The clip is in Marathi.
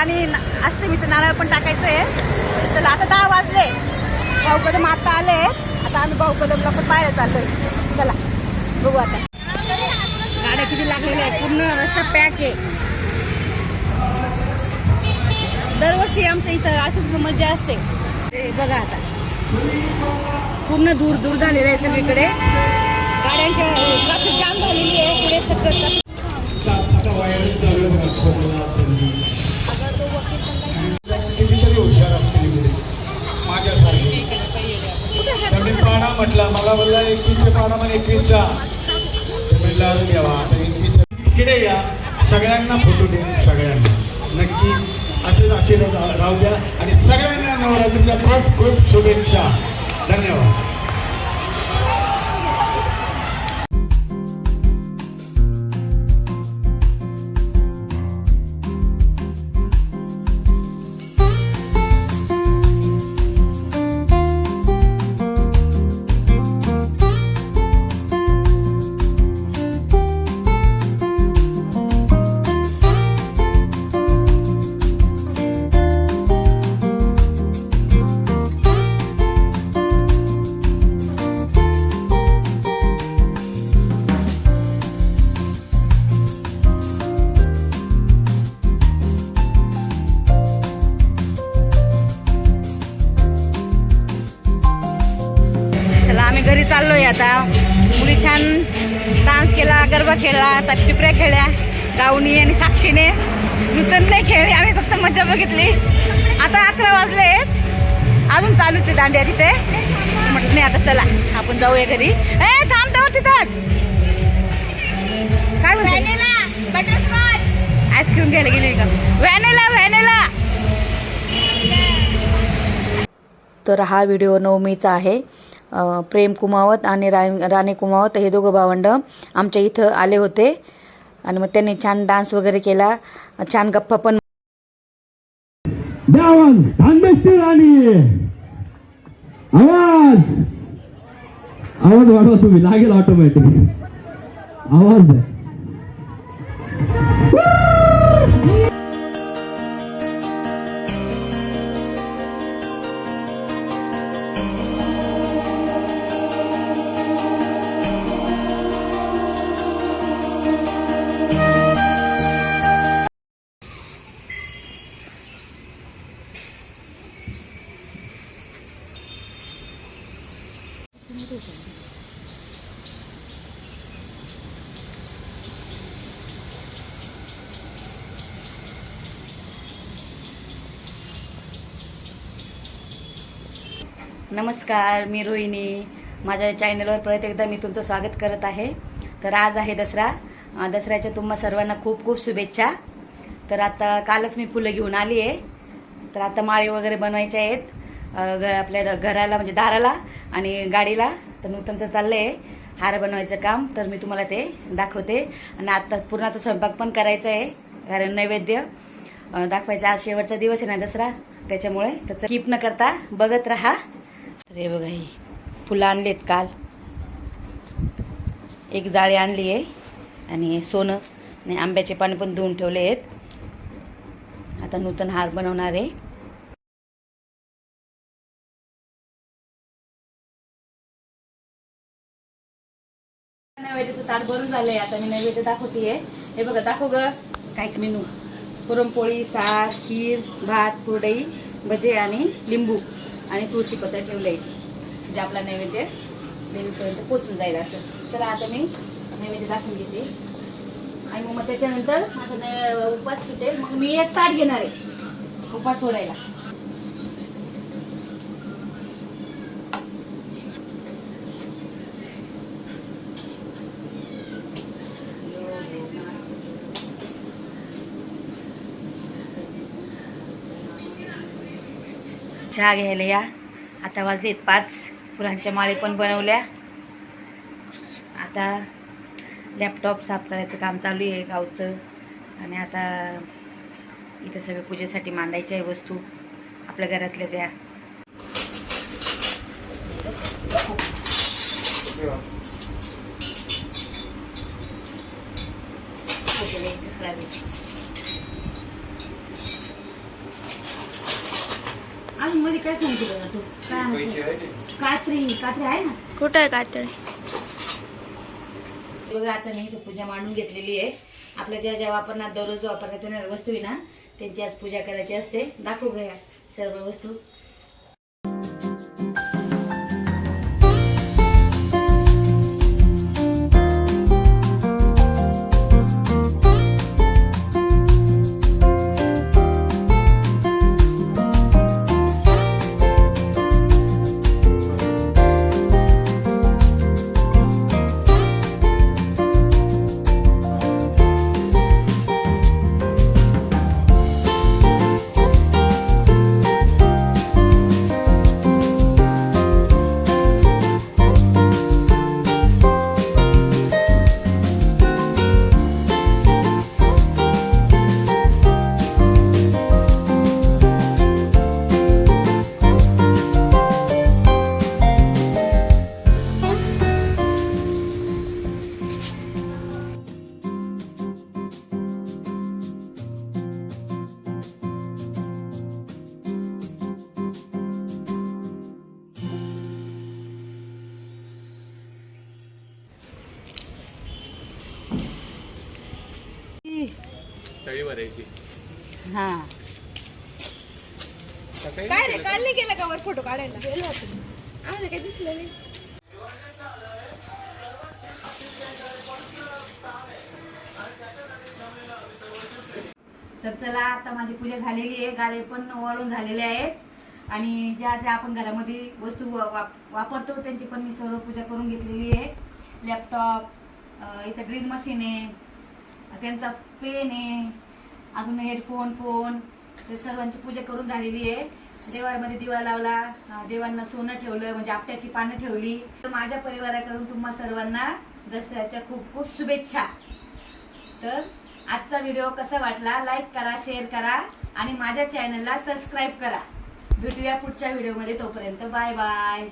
आणि अष्टमीचं नारळ पण टाकायचं आहे चला आता दहा वाजले. भाऊ कदम आता आले. आता आम्ही भाऊ कदमला पण पाहायला चाललोय चला बघू आता. गाड्या किती लागलेल्या आहे पूर्ण रस्ता पॅक आहे. दरवर्षी आमच्या इथं असंच मजा असते. बघा आता. पूर्ण दूर दूर झालेलं आहे सगळीकडे. गाड्यांच्या ट्रॅफिक जाम झालेली आहे. पुढे सगळं पाना म्हटला मला बोलला एकवीसचे पाना म्हणे एकवीसचा ते म्हणलं अरे देवा आता एकवीस तिकडे या सगळ्यांना फोटो दे सगळ्यांना. नक्की असेच आशीर्वाद राहू द्या. आणि सगळ्यांना नवरात्रीच्या खूप खूप शुभेच्छा. धन्यवाद. चाललोय आता. मुली छान डान्स केला गरबा खेळला आता टिपऱ्या खेळल्या गावनी आणि साक्षीने. नूतन नाही खेळले आम्ही फक्त मजा बघितली. आता अकरा वाजले अजून चालूच आहे दांड्या तिथे. म्हटलं नाही आता चला आपण जाऊया घरी. ए थांब तेव्हा तिथंच. काय आईस्क्रीम घ्यायला गेली का? व्हॅनेला व्हॅनेला तर हा व्हिडिओ नवमीचा आहे. प्रेम कुमावत आणि रा राणे कुमावत हे दोघं भावंड आमच्या इथं आले होते. आणि मग त्यांनी छान डान्स वगैरे केला. छान गप्पा पण आवाज आवाज. आवाज वाढवा तुम्ही लागेल ऑटोमॅटिक आवाज नमस्कार मी रोहिणी. माझ्या चॅनलवर परत एकदा मी तुमचं स्वागत करत आहे. तर आज आहे दसरा. दसऱ्याच्या तुम्हा सर्वांना खूप खूप शुभेच्छा. तर आता कालच मी फुलं घेऊन आली आहे. तर आता माळी वगैरे बनवायचे आहेत. आपल्या घराला म्हणजे दाराला आणि गाडीला. तर नूतनचं चाललं आहे हार बनवायचं काम. तर मी तुम्हाला ते दाखवते. आणि आता पूर्णाचा स्वयंपाक पण करायचा आहे. कारण नैवेद्य दाखवायचा आज शेवटचा दिवस आहे ना दसरा. त्याच्यामुळे त्याचं कीप न करता बघत राहा. तर हे बघा ही. फुलं आणलेत काल. एक जाळी आणली आहे आणि सोनं आणि आंब्याचे पाणी पण धुवून ठेवले आहेत. आता नूतन हार बनवणार आहे. नैवेद्याचं ताट भरून झालंय. आता मी नैवेद्य दाखवते हे बघा दाखव ग. काय मेनू? पुरणपोळी सार खीर भात कुरडई भजे आणि लिंबू. आणि तुळशीपत्र ठेवलं आहे म्हणजे आपला नैवेद्य देवीपर्यंत पोचून जाईल असं. चला आता मी नैवेद्य दाखवून घेते. आणि मग मग त्याच्यानंतर माझा उपवास उपास सुटेल. मग मी हे ताट घेणार आहे. उपास सोडायला. चहा घ्यायला या. आता वाजलेत पाच. फुलांच्या माळे पण बनवल्या. आता लॅपटॉप साफ करायचं काम चालू आहे गावचं. आणि आता इथं सगळं पूजेसाठी मांडायच्या आहे वस्तू आपल्या घरातल्या त्या. काय सांगते बघा तू? काय? कात्री कात्री आहे ना? कुठं आहे कातळ बघा आता मी इथं पूजा मांडून घेतलेली आहे. आपल्या ज्या ज्या वापरणार दररोज वापरण्यात येणाऱ्या वस्तू आहे ना त्यांची आज पूजा करायची असते. दाखवू घ्या सर्व वस्तू. हा. काय रे काल नाही गेला का वर फोटो काढायला? गेलो काही दिसलं नाही. तर चला आता माझी पूजा झालेली आहे. गाळे पण वाळून झालेले आहेत. आणि ज्या ज्या आपण घरामध्ये वस्तू वा- वाप- वापरतो त्यांची पण मी सर्व पूजा करून घेतलेली आहे. लॅपटॉप इथं ड्रिल मशीन आहे. त्यांचा पेन आहे अजून हेडफोन फोन ते सर्वांची पूजा करून झालेली आहे. देवामध्ये दिवा लावला देवांना सोनं ठेवलं म्हणजे आपट्याची पानं ठेवली. तर माझ्या परिवाराकडून तुम्हा सर्वांना दसऱ्याच्या खूप खूप शुभेच्छा. तर आजचा व्हिडिओ कसा वाटला लाईक करा शेअर करा आणि माझ्या चॅनलला सबस्क्राईब करा. भेटूया पुढच्या व्हिडिओमध्ये तोपर्यंत. Bye bye